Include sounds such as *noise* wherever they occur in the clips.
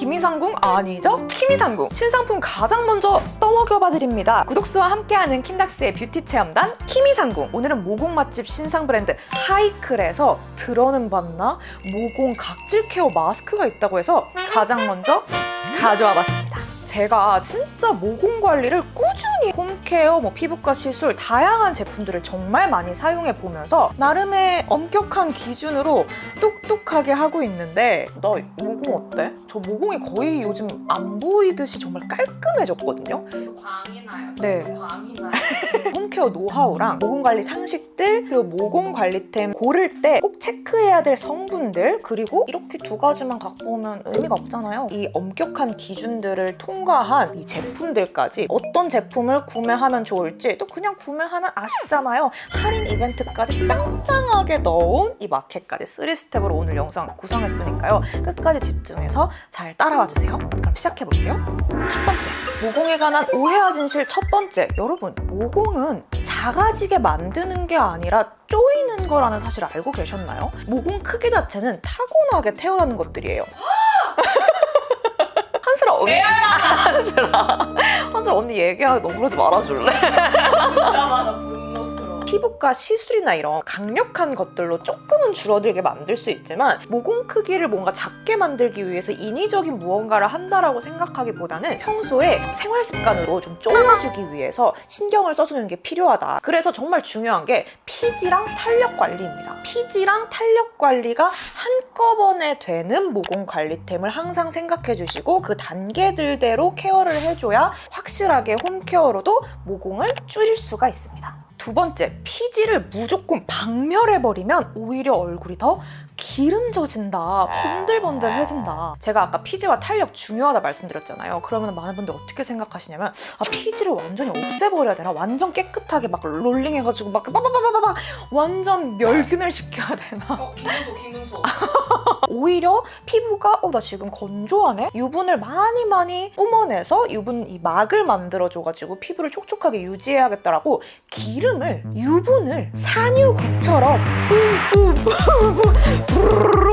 김이상궁 아니죠? 키미상궁 신상품 가장 먼저 떠먹여봐 드립니다. 구독수와 함께하는 킴닥스의 뷰티 체험단 키미상궁 오늘은 모공 맛집 신상 브랜드 하이클에서 들어는 봤나 모공 각질 케어 마스크가 있다고 해서 가장 먼저 가져와 봤습니다. 제가 진짜 모공 관리를 꾸준히 홈케어, 뭐 피부과 시술 다양한 제품들을 정말 많이 사용해 보면서 나름의 엄격한 기준으로 똑똑하게 하고 있는데 나 모공 어때? 저 모공이 거의 요즘 안 보이듯이 정말 깔끔해졌거든요. 그래서 광이 나요. 네. 광이 나요. *laughs* 홈케어 노하우랑 모공 관리 상식들 그리고 모공 관리템 고를 때 꼭 체크해야 될 성분들 그리고 이렇게 두 가지만 갖고 오면 의미가 없잖아요. 이 엄격한 기준들을 통과한 이 제품들까지 어떤 제품 을 구매하면 좋을지 또 그냥 구매하면 아쉽잖아요. 할인 이벤트까지 짱짱하게 넣은 이 마켓까지 3스텝으로 오늘 영상 구성했으니까요. 끝까지 집중해서 잘 따라와 주세요. 그럼 시작해 볼게요. 첫 번째, 모공에 관한 오해와 진실 첫 번째. 여러분, 모공은 작아지게 만드는 게 아니라 쪼이는 거라는 사실 알고 계셨나요? 모공 크기 자체는 타고나게 태어나는 것들이에요. *laughs* 언니 한슬아 한슬아 *laughs* 언니 얘기하기 너무 그러지 말아줄래? *laughs* 듣자마자 분노스러워. 피부과 시술이나 이런 강력한 것들로 조금은 줄어들게 만들 수 있지만 모공 크기를 뭔가 작게 만들기 위해서 인위적인 무언가를 한다라고 생각하기보다는 평소에 생활 습관으로 좀 쪼여주기 위해서 신경을 써주는 게 필요하다. 그래서 정말 중요한 게 피지랑 탄력 관리입니다. 피지랑 탄력 관리가 한꺼번에 되는 모공 관리템을 항상 생각해 주시고 그 단계들대로 케어를 해줘야 확실하게 홈케어로도 모공을 줄일 수가 있습니다. 두 번째, 피지를 무조건 박멸해버리면 오히려 얼굴이 더 기름져진다, 번들번들해진다. 제가 아까 피지와 탄력 중요하다 말씀드렸잖아요. 그러면 많은 분들 어떻게 생각하시냐면 아 피지를 완전히 없애버려야 되나? 완전 깨끗하게 막 롤링해가지고 막 빠바바바바박 완전 멸균을 시켜야 되나? 어, 김은소, 김은소. *laughs* 오히려 피부가 어 나 지금 건조하네 유분을 많이 많이 뿜어내서 유분 이 막을 만들어줘가지고 피부를 촉촉하게 유지해야겠다라고 기름을 유분을 산유국처럼 뿌뿌뿌뿌 *laughs* Brrr.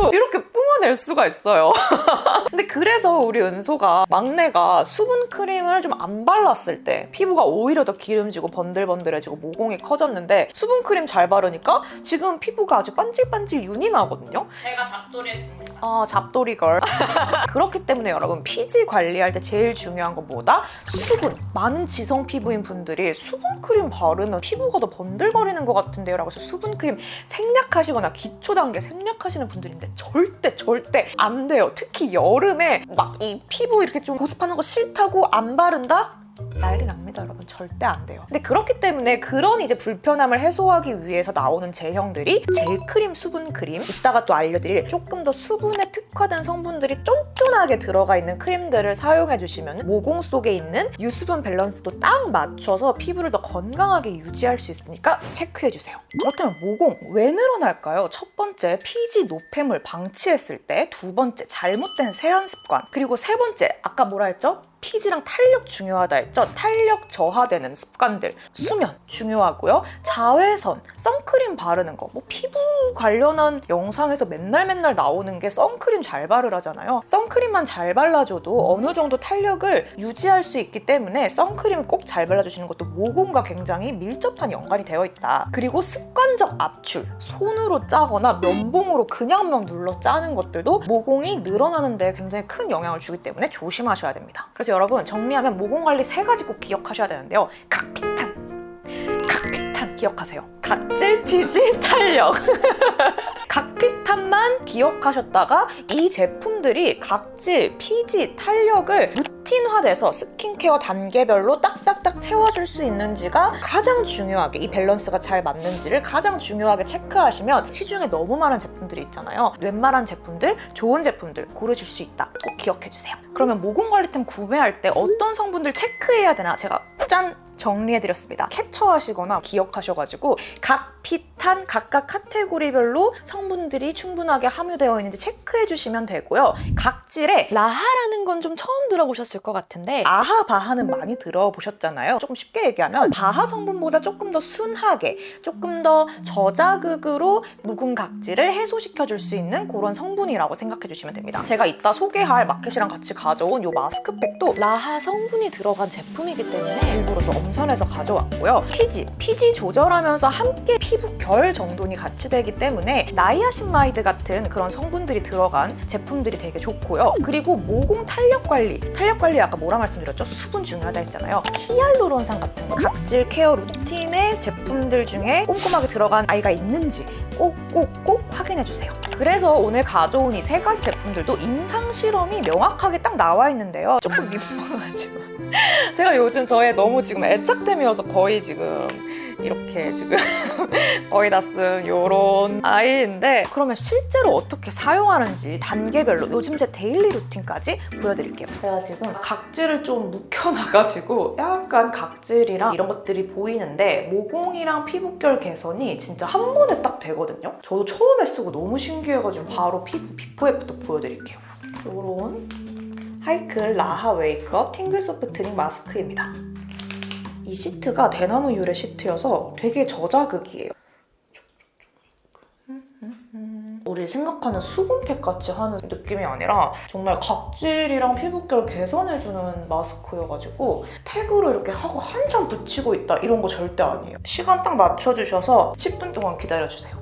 뿜어낼 수가 있어요. *laughs* 근데 그래서 우리 은소가 막내가 수분 크림을 좀 안 발랐을 때 피부가 오히려 더 기름지고 번들번들해지고 모공이 커졌는데 수분 크림 잘 바르니까 지금 피부가 아주 반질반질 윤이 나거든요. 제가 잡돌이 했습니다. 아, 잡돌이 걸. *laughs* 그렇기 때문에 여러분, 피지 관리할 때 제일 중요한 건 뭐다? 수분. 많은 지성 피부인 분들이 수분 크림 바르면 피부가 더 번들거리는 것 같은데요. 라고 해서 수분 크림 생략하시거나 기초 단계 생략하시는 분들인데 절대, 절대 안 돼요. 특히 여름에 막 이 피부 이렇게 좀 보습하는 거 싫다고 안 바른다? 난리 납니다, 여러분. 절대 안 돼요. 근데 그렇기 때문에 그런 이제 불편함을 해소하기 위해서 나오는 제형들이 젤 크림, 수분 크림. 이따가 또 알려드릴 조금 더 수분에 특화된 성분들이 쫀쫀하게 들어가 있는 크림들을 사용해 주시면 모공 속에 있는 유수분 밸런스도 딱 맞춰서 피부를 더 건강하게 유지할 수 있으니까 체크해 주세요. 그렇다면 모공 왜 늘어날까요? 첫 번째, 피지 노폐물 방치했을 때. 두 번째, 잘못된 세안 습관. 그리고 세 번째, 아까 뭐라 했죠? 피지랑 탄력 중요하다 했죠? 탄력 저하되는 습관들. 수면 중요하고요. 자외선, 선크림 바르는 거. 뭐 피부 관련한 영상에서 맨날 맨날 나오는 게 선크림 잘 바르라잖아요. 선크림만 잘 발라줘도 어느 정도 탄력을 유지할 수 있기 때문에 선크림 꼭 잘 발라주시는 것도 모공과 굉장히 밀접한 연관이 되어 있다. 그리고 습관적 압출, 손으로 짜거나 면봉으로 그냥 막 눌러 짜는 것들도 모공이 늘어나는 데 굉장히 큰 영향을 주기 때문에 조심하셔야 됩니다. 그래서 여러분 정리하면 모공 관리 세 가지 꼭 기억 하셔야 되는데요. 각피탄 기억하세요. 각질 피지 *laughs* 탄력. 각피탄만 기억하셨다가 이 제품들이 각질, 피지, 탄력을 루틴화돼서 스킨케어 단계별로 딱딱딱 채워줄 수 있는지가 가장 중요하게 이 밸런스가 잘 맞는지를 가장 중요하게 체크하시면 시중에 너무 많은 제품들이 있잖아요. 웬만한 제품들, 좋은 제품들 고르실 수 있다. 꼭 기억해 주세요. 그러면 모공 관리템 구매할 때 어떤 성분들 체크해야 되나 제가 짠 정리해드렸습니다. 캡처하시거나 기억하셔가지고 각피 탄 각각 카테고리별로 성분들이 충분하게 함유되어 있는지 체크해 주시면 되고요. 각질에 라하라는 건 좀 처음 들어보셨을 것 같은데 아하 바하는 많이 들어보셨잖아요. 조금 쉽게 얘기하면 바하 성분보다 조금 더 순하게 조금 더 저자극으로 묵은 각질을 해소시켜 줄 수 있는 그런 성분이라고 생각해 주시면 됩니다. 제가 이따 소개할 마켓이랑 같이 가져온 이 마스크팩도 라하 성분이 들어간 제품이기 때문에 일부러 좀 엄선해서 가져왔고요. 피지, 피지 조절하면서 함께 피부 결 정돈이 같이 되기 때문에 나이아신마이드 같은 그런 성분들이 들어간 제품들이 되게 좋고요. 그리고 모공 탄력 관리, 탄력 관리 아까 뭐라 말씀드렸죠? 수분 중요하다 했잖아요. 히알루론산 같은 각질 케어 루틴의 제품들 중에 꼼꼼하게 들어간 아이가 있는지 꼭꼭꼭 확인해 주세요. 그래서 오늘 가져온 이 세 가지 제품들도 임상 실험이 명확하게 딱 나와 있는데요. 조금 *laughs* 민망하지만 제가 요즘 저의 너무 지금 애착템이어서 거의 지금 이렇게 지금 *laughs* 거의 다 쓴 요런 아이인데 그러면 실제로 어떻게 사용하는지 단계별로 요즘 제 데일리 루틴까지 보여드릴게요. 제가 지금 각질을 좀 묵혀놔가지고 약간 각질이랑 이런 것들이 보이는데 모공이랑 피부결 개선이 진짜 한 번에 딱 되거든요. 저도 처음에 쓰고 너무 신기해가지고 바로 피부 비포 애프터 보여드릴게요. 요런 하이클 라하 웨이크업 팅글 소프트닝 마스크입니다. 이 시트가 대나무 유래 시트여서 되게 저자극이에요. 우리 생각하는 수분팩 같이 하는 느낌이 아니라 정말 각질이랑 피부결 개선해주는 마스크여가지고 팩으로 이렇게 하고 한참 붙이고 있다 이런 거 절대 아니에요. 시간 딱 맞춰주셔서 10분 동안 기다려주세요.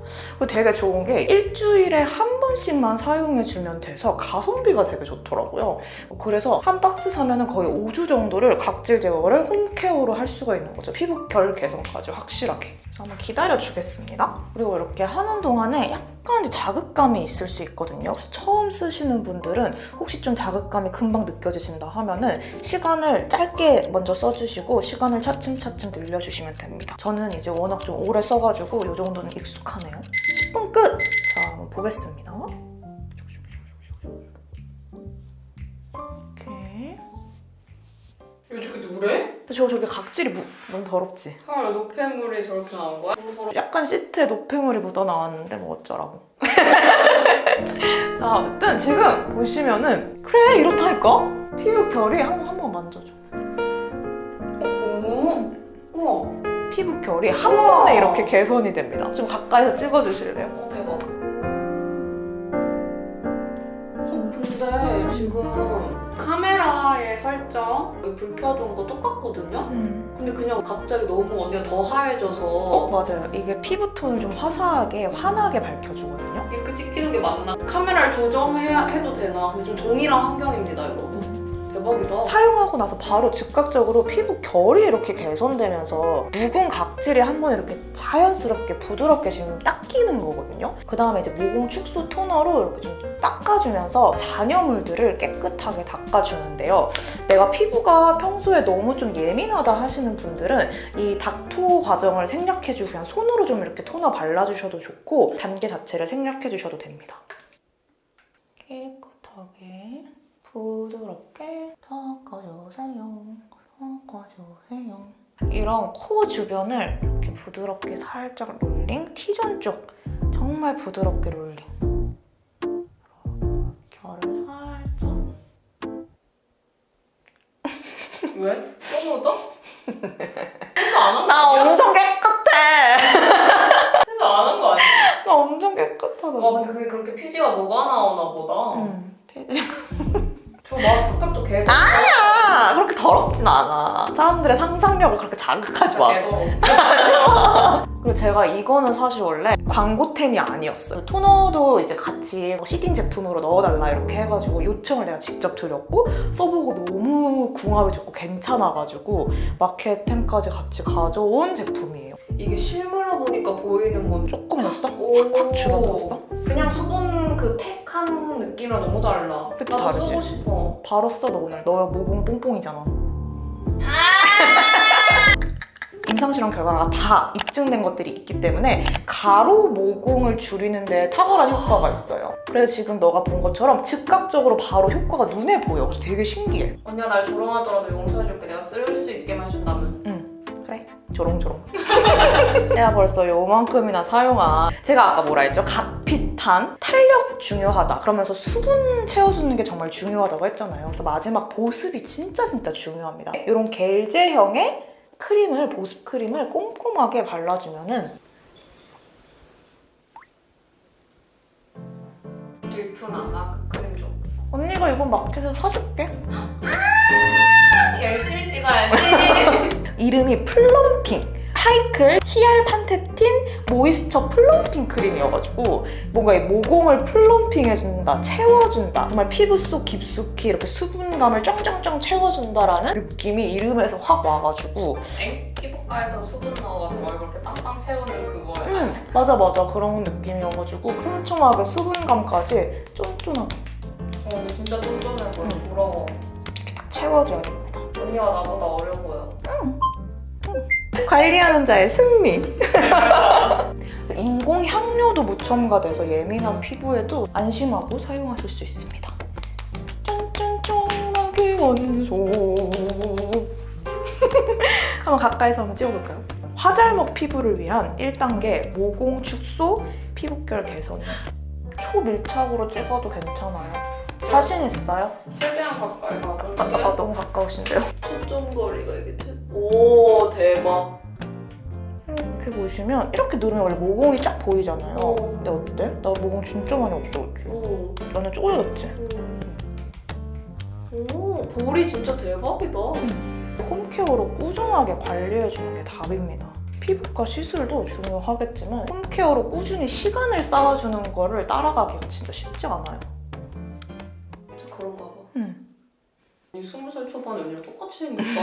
되게 좋은 게 일주일에 한 번씩만 사용해주면 돼서 가성비가 되게 좋더라고요. 그래서 한 박스 사면은 거의 5주 정도를 각질 제거를 홈케어로 할 수가 있는 거죠. 피부 결 개선까지 확실하게. 그래서 한번 기다려 주겠습니다. 그리고 이렇게 하는 동안에 약간 이제 자극감이 있을 수 있거든요. 처음 쓰시는 분들은 혹시 좀 자극감이 금방 느껴지신다 하면은 시간을 짧게 먼저 써주시고 시간을 차츰차츰 늘려주시면 됩니다. 저는 이제 워낙 좀 오래 써가지고 이 정도는 익숙하네요. 10분 끝! 자, 한번 보겠습니다. 저 저기 각질이 무- 너무 더럽지? 헐 노폐물이 저렇게 나온 거야? 서로 약간 시트에 노폐물이 묻어 나왔는데 뭐 어쩌라고. *laughs* 자 어쨌든 지금 보시면은 그래 이렇다니까 피부 결이 한번 한번 만져줘. 오 우와 피부 결이 한 우와. 번에 이렇게 개선이 됩니다. 좀 가까이서 찍어주실래요? 어 대박 카메라의 설정 불 켜둔 거 똑같거든요? 근데 그냥 갑자기 너무 언니가 더 하얘져서 어 맞아요. 이게 피부 톤을 좀 화사하게 환하게 밝혀주거든요. 이렇게 찍히는 게 맞나? 카메라를 조정해야 해도 되나? 근데 지금 동일한 환경입니다 여러분 대박이다 사용하고 나서 바로 즉각적으로 피부 결이 이렇게 개선되면서 묵은 각질이 한번 이렇게 자연스럽게 부드럽게 지금 닦이는 거거든요. 그 다음에 이제 모공 축소 토너로 이렇게 좀 닦아주면서 잔여물들을 깨끗하게 닦아주는데요. 내가 피부가 평소에 너무 좀 예민하다 하시는 분들은 이 닥토 과정을 생략해주고 그냥 손으로 좀 이렇게 토너 발라주셔도 좋고 단계 자체를 생략해주셔도 됩니다. 깨끗하게 부드럽게 닦아주세요. 닦아주세요. 이런 코 주변을 이렇게 부드럽게 살짝 롤링, T존 쪽 정말 부드럽게 롤링. 결을 살짝. *laughs* 왜? 거 나? 엄청 깨끗해. 세수 안한 거 아니야? 나 엄청 깨끗하다. 와 근데 그게 그렇게 피지가 녹아 나오나 보다 응. 피지. 저 마스크팩도 개 아, 더럽진 않아. 사람들의 상상력을 그렇게 자극하지 마. *laughs* 그리고 제가 이거는 사실 원래 광고템이 아니었어요. 토너도 이제 같이 뭐 시딩 제품으로 넣어달라 이렇게 해가지고 요청을 내가 직접 드렸고 써보고 너무 궁합이 좋고 괜찮아가지고 마켓템까지 같이 가져온 제품이에요. 이게 실물로 보니까 보이는 건 조금 넣었어? 오. 확확 넣었어? 그냥 수분 그 팩한 느낌이랑 너무 달라 그치, 나도 다르지? 쓰고 싶어 바로 써 너 오늘. 너 모공 뽕뽕이잖아. 임상 실험 결과가 다 입증된 것들이 있기 때문에 가로 모공을 줄이는데 탁월한 효과가 있어요. 그래서 지금 너가 본 것처럼 즉각적으로 바로 효과가 눈에 보여. 그래서 되게 신기해. 언니가 날 조롱하더라도 용서해줄게 내가 쓸 수 있게만 해준다면 그래. 조롱조롱. *laughs* 내가 벌써 요만큼이나 사용한 제가 아까 뭐라 했죠? 각 피탄 탄력 중요하다. 그러면서 수분 채워주는 게 정말 중요하다고 했잖아요. 그래서 마지막 보습이 진짜 진짜 중요합니다. 이런 겔 제형의 크림을 보습 크림을 꼼꼼하게 발라주면은 질투나 나그 크림 좀. 언니가 이거 마켓에서 사줄게. 열심히 찍어야지. *laughs* 이름이 플럼핑. 하이클 히알 판테틴 모이스처 플럼핑 크림이어가지고 뭔가 이 모공을 플럼핑해준다, 채워준다. 정말 피부 속 깊숙이 이렇게 수분감을 짱짱짱 채워준다라는 느낌이 이름에서 확 와가지고 엥? 피부과에서 수분 넣어가지고 얼굴 이렇게 빵빵 채우는 그거야. 음 맞아 맞아 그런 느낌이어가지고 촘촘하게 수분감까지 쫀쫀하게 어, 근데 진짜 쫀쫀해 보여. 음. 부러워. 딱 채워줘야 됩니다. 언니가 나보다 어려 보여. 관리하는 자의 승리. 인공 향료도 무첨가돼서 예민한 피부에도 안심하고 사용하실 수 있습니다. 짠짠짠하게 완소. *laughs* 한번 가까이서 한번 찍어볼까요? 화잘먹 피부를 위한 1단계 모공 축소 피부결 개선. 초밀착으로 찍어도 괜찮아요. 자신 있어요? 최대한 가까이 아, 가볼게. 아, 너무 가까우신데요? 초점거리가 이게 최... 오 대박. 이렇게 보시면 이렇게 누르면 원래 모공이 쫙 보이잖아요. 어. 근데 어때? 나 모공 진짜 많이 없어졌지. 오. 너는 쪼그렸지? 음. 오 볼이 진짜 대박이다. 홈케어로 꾸준하게 관리해주는 게 답입니다. 피부과 시술도 중요하겠지만 홈케어로 꾸준히 시간을 쌓아주는 거를 따라가기가 진짜 쉽지 않아요. 이 스무 살 초반에 언니랑 똑같이 생겼다.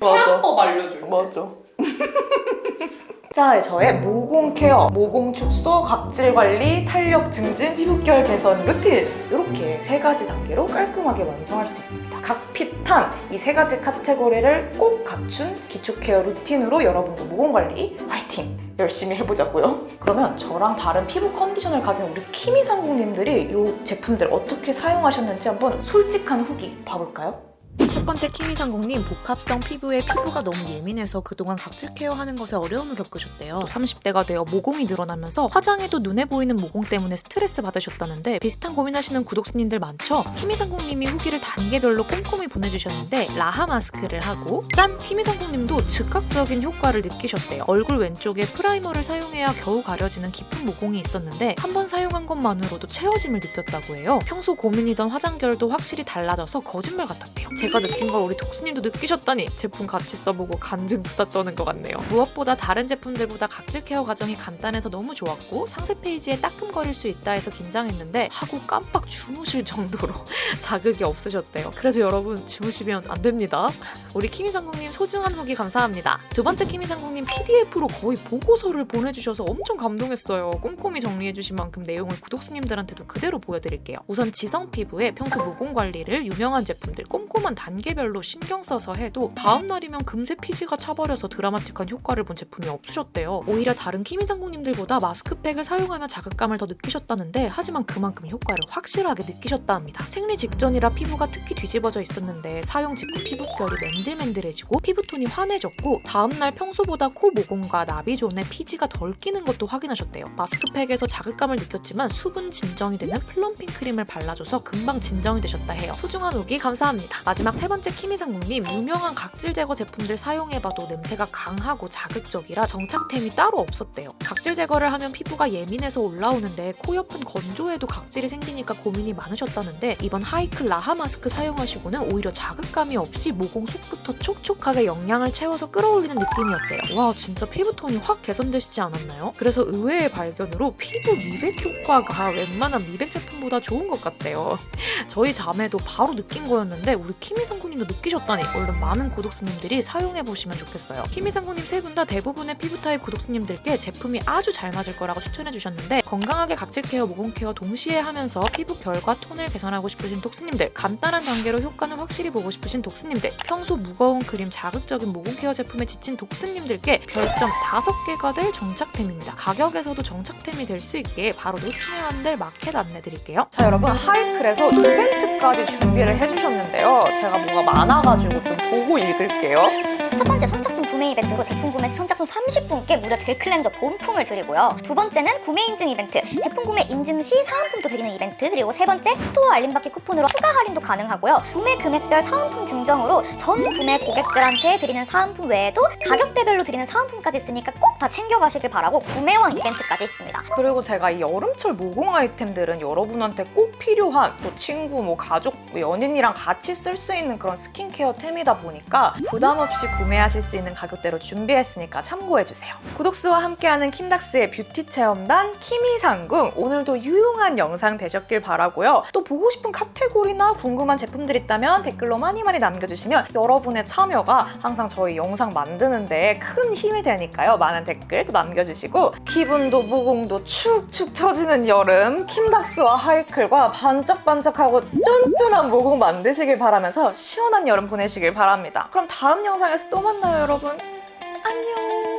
*laughs* 맞아. 해안법 알려줄게. 맞아. *laughs* 자, 저의 모공 케어, 모공 축소, 각질 관리, 탄력 증진, 피부결 개선 루틴 이렇게 세 가지 단계로 깔끔하게 완성할 수 있습니다. 각 피탄 이 세 가지 카테고리를 꼭 갖춘 기초 케어 루틴으로 여러분도 모공 관리 화이팅! 열심히 해보자고요. 그러면 저랑 다른 피부 컨디션을 가진 우리 키미 상공님들이 이 제품들 어떻게 사용하셨는지 한번 솔직한 후기 봐볼까요? 첫 번째 키미상공님 복합성 피부에 피부가 너무 예민해서 그동안 각질 케어하는 것에 어려움을 겪으셨대요. 또 30대가 되어 모공이 늘어나면서 화장해도 눈에 보이는 모공 때문에 스트레스 받으셨다는데 비슷한 고민하시는 구독자님들 많죠? 키미상공님이 후기를 단계별로 꼼꼼히 보내주셨는데 라하 마스크를 하고 짠! 키미상공님도 즉각적인 효과를 느끼셨대요. 얼굴 왼쪽에 프라이머를 사용해야 겨우 가려지는 깊은 모공이 있었는데 한 번 사용한 것만으로도 채워짐을 느꼈다고 해요. 평소 고민이던 화장결도 확실히 달라져서 거짓말 같았대요. 제가 느낀 걸 우리 독수님도 느끼셨다니 제품 같이 써보고 간증 수다 떠는 것 같네요. 무엇보다 다른 제품들보다 각질 케어 과정이 간단해서 너무 좋았고 상세 페이지에 따끔거릴 수 있다 해서 긴장했는데 하고 깜빡 주무실 정도로 *laughs* 자극이 없으셨대요. 그래서 여러분 주무시면 안 됩니다. 우리 키미상국님 소중한 후기 감사합니다. 두 번째 키미상국님 PDF로 거의 보고서를 보내주셔서 엄청 감동했어요. 꼼꼼히 정리해주신 만큼 내용을 구독수님들한테도 그대로 보여드릴게요. 우선 지성 피부에 평소 모공 관리를 유명한 제품들 꼼꼼한 단계별로 신경 써서 해도 다음 날이면 금세 피지가 차버려서 드라마틱한 효과를 본 제품이 없으셨대요. 오히려 다른 키미상국님들보다 마스크팩을 사용하며 자극감을 더 느끼셨다는데 하지만 그만큼 효과를 확실하게 느끼셨다 합니다. 생리 직전이라 피부가 특히 뒤집어져 있었는데 사용 직후 피부결이 맨들맨들해지고 피부톤이 환해졌고 다음날 평소보다 코 모공과 나비존에 피지가 덜 끼는 것도 확인하셨대요. 마스크팩에서 자극감을 느꼈지만 수분 진정이 되는 플럼핑 크림을 발라줘서 금방 진정이 되셨다 해요. 소중한 후기 감사합니다. 세 번째 키미상국님 유명한 각질 제거 제품들 사용해봐도 냄새가 강하고 자극적이라 정착템이 따로 없었대요. 각질 제거를 하면 피부가 예민해서 올라오는데 코 옆은 건조해도 각질이 생기니까 고민이 많으셨다는데 이번 하이클 라하 마스크 사용하시고는 오히려 자극감이 없이 모공 속부터 촉촉하게 영양을 채워서 끌어올리는 느낌이었대요. 와 진짜 피부톤이 확 개선되시지 않았나요? 그래서 의외의 발견으로 피부 미백 효과가 웬만한 미백 제품보다 좋은 것 같대요. *laughs* 저희 자매도 바로 느낀 거였는데 우리 키미 상구님도 느끼셨다니 얼른 많은 구독수님들이 사용해 보시면 좋겠어요. 키미 상구님 세 분 다 대부분의 피부 타입 구독수님들께 제품이 아주 잘 맞을 거라고 추천해 주셨는데 건강하게 각질 케어, 모공 케어 동시에 하면서 피부 결과 톤을 개선하고 싶으신 독수님들 간단한 단계로 효과는 확실히 보고 싶으신 독수님들 평소 무거운 크림, 자극적인 모공 케어 제품에 지친 독수님들께 별점 5개가 될 정착템입니다. 가격에서도 정착템이 될 수 있게 바로 놓치면 안 될 마켓 안내 드릴게요. 자 여러분 하이클에서 이벤트까지 준비를 해주셨는데요. 제가 뭐가 많아가지고 좀 보고 읽을게요. 첫 번째 선착순 구매 이벤트로 제품 구매 시 선착순 30분께 무려 젤 클렌저 본품을 드리고요. 두 번째는 구매 인증 이벤트, 제품 구매 인증 시 사은품도 드리는 이벤트, 그리고 세 번째 스토어 알림받기 쿠폰으로 추가 할인도 가능하고요. 구매 금액별 사은품 증정으로 전 구매 고객들한테 드리는 사은품 외에도 가격대별로 드리는 사은품까지 있으니까 꼭 다 챙겨가시길 바라고 구매왕 이벤트까지 있습니다. 그리고 제가 이 여름철 모공 아이템들은 여러분한테 꼭 필요한 또 친구, 뭐 가족, 뭐 연인이랑 같이 쓸 수 있는 그런 스킨케어 템이다 보니까 부담 없이 구매하실 수 있는 가격대로 준비했으니까 참고해주세요. 구독수와 함께하는 킴닥스의 뷰티 체험단 키미상궁 오늘도 유용한 영상 되셨길 바라고요. 또 보고 싶은 카테고리나 궁금한 제품들 있다면 댓글로 많이 많이 남겨주시면 여러분의 참여가 항상 저희 영상 만드는데 큰 힘이 되니까요. 많은 댓글 또 남겨주시고 기분도 모공도 축축 처지는 여름 킴닥스와 하이클과 반짝반짝하고 쫀쫀한 모공 만드시길 바라면서 시원한 여름 보내시길 바랍니다. 그럼 다음 영상에서 또 만나요 여러분. 안녕